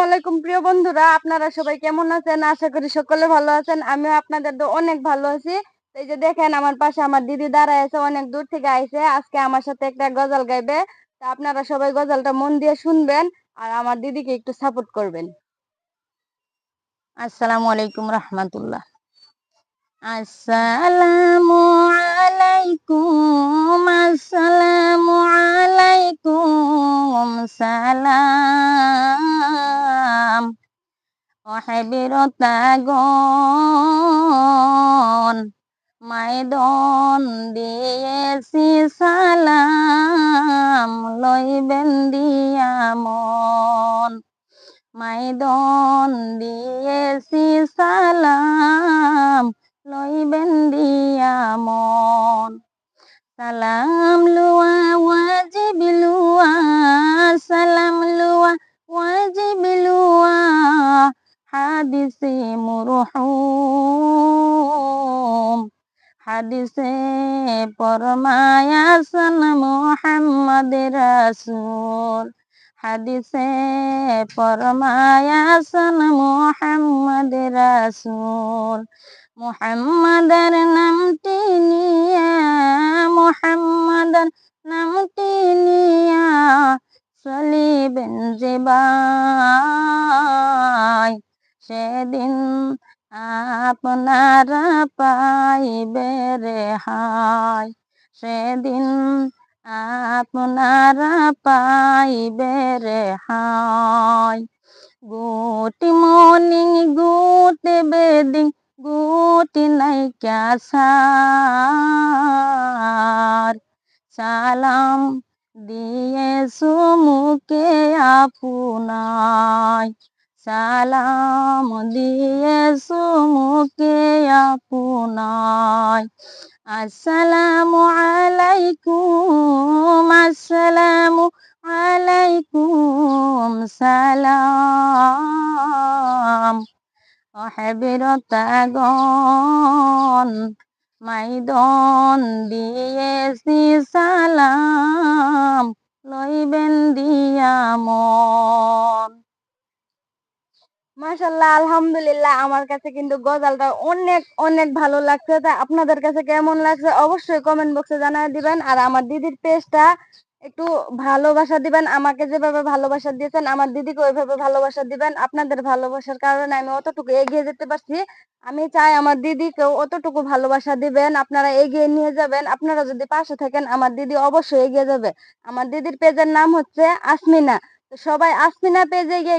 আসসালামাইকুম প্রিয় বন্ধুরা। আপনারা সবাই কেমন আছেন? আশা করি সকলে ভালো আছেন। আমিও আপনাদের তো অনেক ভালো আছি। এই যে দেখেন, আমার পাশে আমার দিদি দাঁড়ায় আছে, অনেক দূর থেকে আইছে। আজকে আমার সাথে একটা গজল গাইবে। তা আপনারা সবাই গজলটা মন দিয়ে শুনবেন আর আমার দিদিকে একটু সাপোর্ট করবেন। আসসালামু আলাইকুম রহমতুল্লাহ। আসসালামু আলাইকুম আসসালামু আলাইকুম সালাম। অহেবিরতাগন মাইদন দিয়েছি সালাম লইবেন দিয়া মন। মাইদন দিয়েছি সালাম লইবেন দিয়া মন। সালাম হাদিসে মুরহুম। হাদিসে পরমায়াসন মোহাম্মদ রাসূল। হাদিসে ফরমায়াসন মোহাম্মদ রাসূল। মোহাম্মদের নামটি নিয়া মোহাম্মদের সেদিন আপনারা পাইবে রেহাই সেদিন আপনারা পাইবে রেহাই গুটি মর্নিং গুটি বেদিং গুটি নাইকা সার। সালাম দিয়ে সুমুকে আপনাই সালাম দিয়ে সুমুকে আপনাই আসসালামু আলাইকুম আসসালামু আলাইকুম সালাম। অহেবিরতাগন মাইদন দিয়েছি সালাম। মাশাল্লাহ আলহামদুলিল্লাহ। আমার কাছে কিন্তু গজালটা অনেক অনেক ভালো লাগছে। তা আপনাদের কাছে কেমন লাগছে অবশ্যই কমেন্ট বক্সে জানাই দিবেন। আর আমার দিদির পেজটা একটু ভালোবাসা দিবেন। আমাকে যেভাবে ভালোবাসা দিয়েছেন, আমার দিদিকে ওইভাবে ভালোবাসা দিবেন। আপনাদের ভালোবাসার কারণে আমি অতটুকু এগিয়ে যেতে পারছি। আমি চাই আমার দিদিকেও অতটুকু ভালোবাসা দিবেন। আপনারা এগিয়ে নিয়ে যাবেন। আপনারা যদি পাশে থাকেন, আমার দিদি অবশ্যই এগিয়ে যাবে। আমার দিদির পেজের নাম হচ্ছে আসমিনা। সবাই আসমিনা পেজে গিয়ে